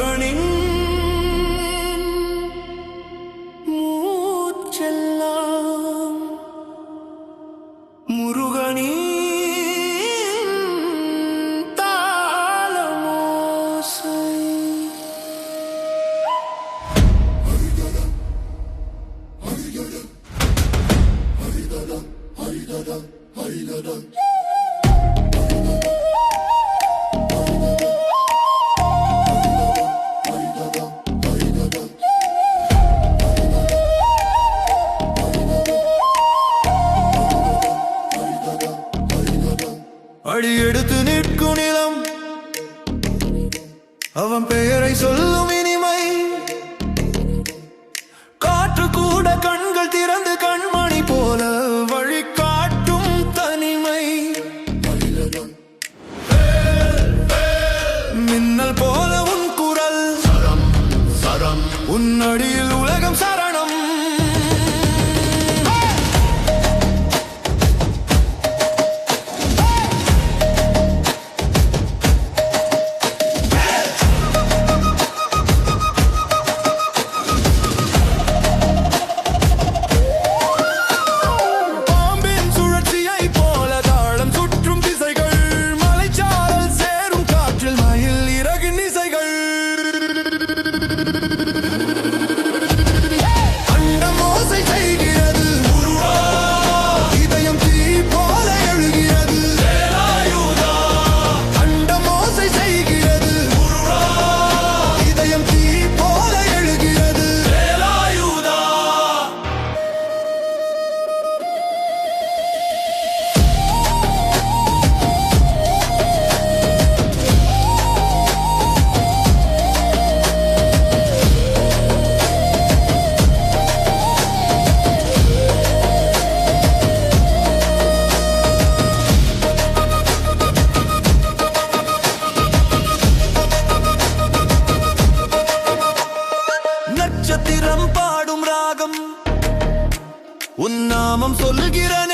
burning அடி எடுத்து நிற்கும் நிலம். அவன் பெயரை சொல்லும் இனிமை. காற்று கூட கண்கள் திறந்து கண்மணி போல வழி காட்டும் தனிமை. மின்னல் போல உன் குரல். சரம் சரம். உன் அடியில் உலகம் சரணம் ராகம் உன் நாமம் சொல்லுகிறனே